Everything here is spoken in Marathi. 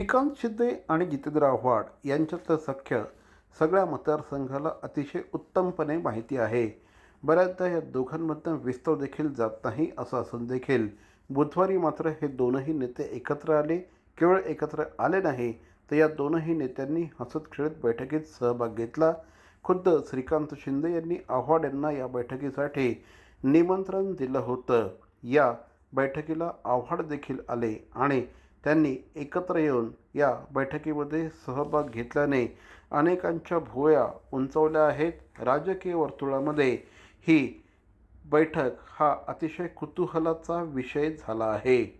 श्रीकांत शिंदे आणि जितेंद्र आव्हाड यांच्यातलं सख्य सगळ्या मतदारसंघाला अतिशय उत्तमपणे माहिती आहे. बऱ्याचदा या दोघांमधनं विस्तव देखील जात नाही असं असून देखील बुधवारी मात्र हे दोनही नेते एकत्र आले. केवळ एकत्र आले नाही तर या दोनही नेत्यांनी हसत खेळत बैठकीत सहभाग घेतला. खुद्द श्रीकांत शिंदे यांनी आव्हाड यांना या बैठकीसाठी निमंत्रण दिलं होतं. या बैठकीला आव्हाड देखील आले आणि त्यांनी एकत्र येऊन या बैठकीमध्ये सहभाग घेतल्याने अनेकांच्या भुवया उंचावल्या आहेत. राजकीय वर्तुळामध्ये ही बैठक हा अतिशय कुतूहलाचा विषय झाला आहे.